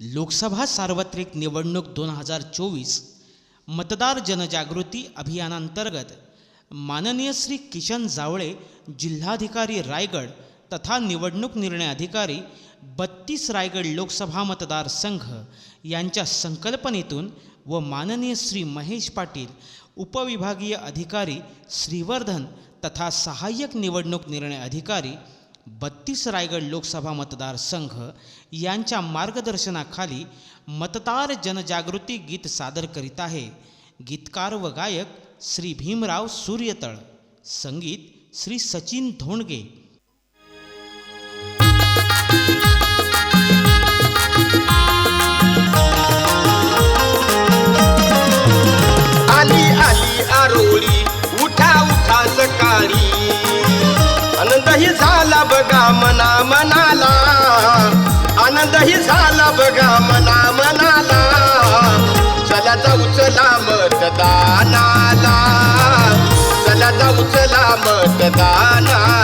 लोकसभा सार्वत्रिक निवडणूक दोन हजार चोवीस मतदार जनजागृती अभियानांतर्गत माननीय श्री किशन जावळे जिल्हाधिकारी रायगड तथा निवडणूक निर्णय अधिकारी बत्तीस रायगड लोकसभा मतदारसंघ यांच्या संकल्पनेतून व माननीय श्री महेश पाटील उपविभागीय अधिकारी श्रीवर्धन तथा सहाय्यक निवडणूक निर्णय अधिकारी बत्तीस रायगड लोकसभा मतदारसंघ यांच्या मार्गदर्शनाखाली मतदार जनजागृती गीत सादर करीत आहे. गीतकार व गायक श्री भीमराव सूर्यतळ संगीत श्री सचिन धोंडगे. आली आली आरोळी उठा उठा सकाळी आनंद ही बघा मना मनाला. आनंदही झाला बघा मना मनाला. चला जाऊ चला मतदानाला. चला जाऊ चला मतदानाला.